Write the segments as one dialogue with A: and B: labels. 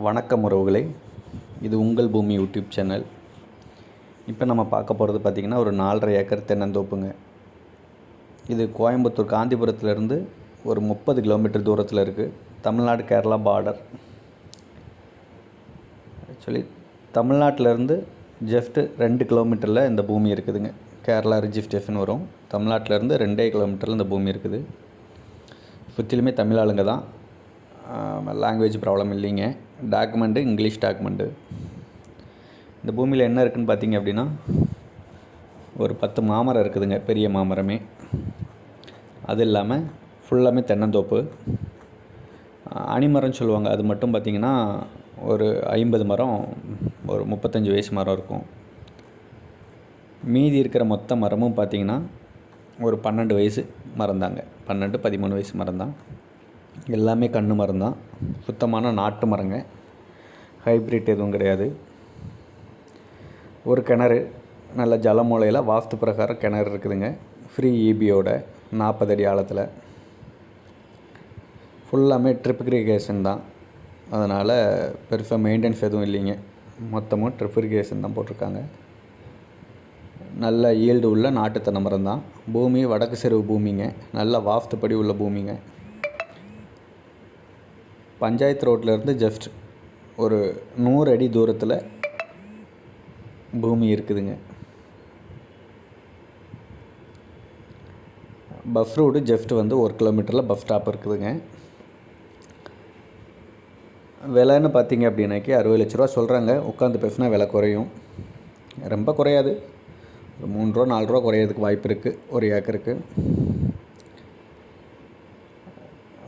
A: வணக்கம் உறவுகளே. இது உங்கள் பூமி யூடியூப் சேனல். இப்போ நம்ம பார்க்க போகிறது பார்த்திங்கன்னா ஒரு நாலரை ஏக்கர் தென்னந்தோப்புங்க. இது கோயம்புத்தூர் காந்திபுரத்துலேருந்து ஒரு முப்பது கிலோமீட்டர் தூரத்தில் இருக்குது தமிழ்நாடு கேரளா பார்டர் ஆக்சுவலி தமிழ்நாட்டிலேருந்து ஜஸ்ட்டு ரெண்டு கிலோமீட்டரில் இந்த பூமி இருக்குதுங்க. கேரளா ரிஜிஸ்ட்ரேஷன் வரும். தமிழ்நாட்டிலேருந்து ரெண்டே கிலோமீட்டரில் இந்த பூமி இருக்குது. சுற்றிலுமே தமிழ் ஆளுங்க தான் லாங்குவேஜ் ப்ராப்ளம் இல்லைங்க. Document English document. இந்த பூமியில் என்ன இருக்குதுன்னு பார்த்தீங்க அப்படின்னா ஒரு பத்து மாமரம் இருக்குதுங்க பெரிய மாமரமே. அது இல்லாமல் ஃபுல்லாமே தென்னந்தோப்பு. அணிமரம்னு சொல்லுவாங்க அது மட்டும் பார்த்திங்கன்னா ஒரு ஐம்பது மரம் ஒரு முப்பத்தஞ்சு வயசு மரம் இருக்கும். மீதி இருக்கிற மொத்த மரமும் பார்த்திங்கன்னா ஒரு பன்னெண்டு வயசு மரம் தாங்க பன்னெண்டு பதிமூணு வயசு மரம் தான் எல்லாமே கன்று மரம் தான் சுத்தமான நாட்டு மரங்க. ஹைப்ரிட் எதுவும் கிடையாது. ஒரு கிணறு நல்ல ஜலமூலையில் வாஸ்து பிரகாரம் கிணறு இருக்குதுங்க. ஃப்ரீ ஈபியோட நாற்பது அடி ஆழத்தில். ஃபுல்லாமே ட்ரிப் இரிகேஷன் தான். அதனால் பெருசாக மெயின்டெனன்ஸ் எதுவும் இல்லைங்க. மொத்தமும் ட்ரிப் இரிகேஷன் தான் போட்டிருக்காங்க. நல்ல ஈல்டு உள்ள நாட்டு தென்னை மரம் தான் பூமி வடக்கு செருவு பூமிங்க. நல்ல வாஸ்துப்படி உள்ள பூமிங்க. பஞ்சாயத்து ரோட்லேருந்து ஜஸ்ட் ஒரு நூறு அடி தூரத்தில் பூமி இருக்குதுங்க. பஃப் ரோடு ஜஸ்ட் வந்து ஒரு கிலோமீட்டரில் பஸ் ஸ்டாப் இருக்குதுங்க. விலைன்னு பார்த்தீங்க அப்படின்னாக்கி அறுபது லட்ச ரூபா சொல்கிறாங்க உட்காந்து பேசுனா விலை குறையும். ரொம்ப குறையாது. ஒரு மூணு ரூபா நாலு ரூபா குறையிறதுக்கு வாய்ப்பு இருக்குது ஒரு ஏக்கருக்கு.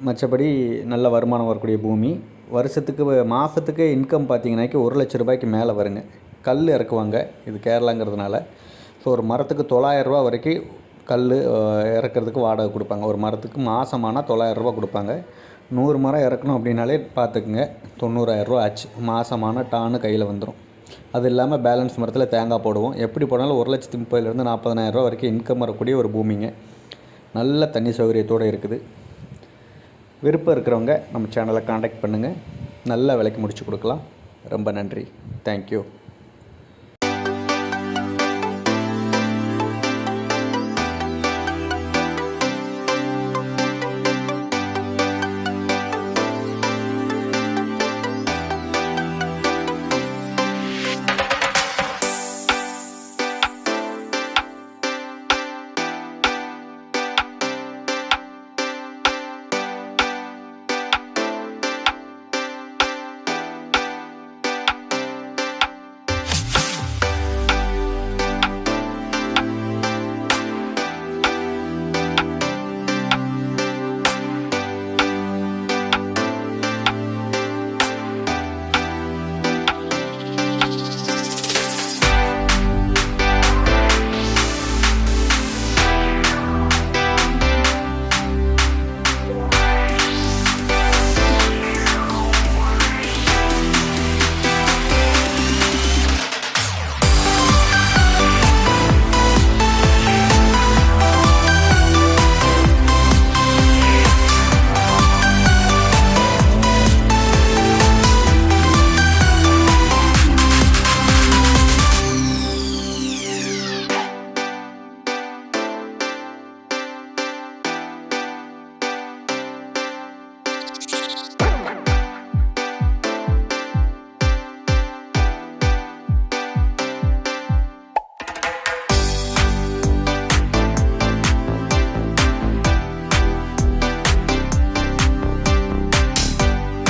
A: மற்றபடி நல்ல வருமானம் வரக்கூடிய பூமி. வருஷத்துக்கு மாதத்துக்கு இன்கம் பார்த்தீங்கன்னாக்கி ஒரு லட்ச ரூபாய்க்கு மேலே வருங்க. கல் இறக்குவாங்க இது கேரளாங்கிறதுனால. ஸோ ஒரு மரத்துக்கு தொள்ளாயிரரூபா வரைக்கும் கல் இறக்கிறதுக்கு வாடகை கொடுப்பாங்க. ஒரு மரத்துக்கு மாதமானால் தொள்ளாயிரரூபா கொடுப்பாங்க. நூறு மரம் இறக்கணும் அப்படின்னாலே பார்த்துக்குங்க தொண்ணூறாயிரரூவா ஆச்சு. மாதமான டான்னு கையில் வந்துடும் அது இல்லாமல் பேலன்ஸ் மரத்தில் தேங்காய் போடுவோம். எப்படி போனாலும் ஒரு லட்சத்தி முப்பதுலேருந்து நாற்பதனாயிரரூவா வரைக்கும் இன்கம் வரக்கூடிய ஒரு பூமிங்க. நல்ல தண்ணி சௌகரியத்தோடு இருக்குது. விருப்பம் இருக்கிறவங்க நம்ம சேனலை காண்டாக்ட் பண்ணுங்கள் நல்ல விலைக்கு முடிச்சு கொடுக்கலாம். ரொம்ப நன்றி. தேங்க்யூ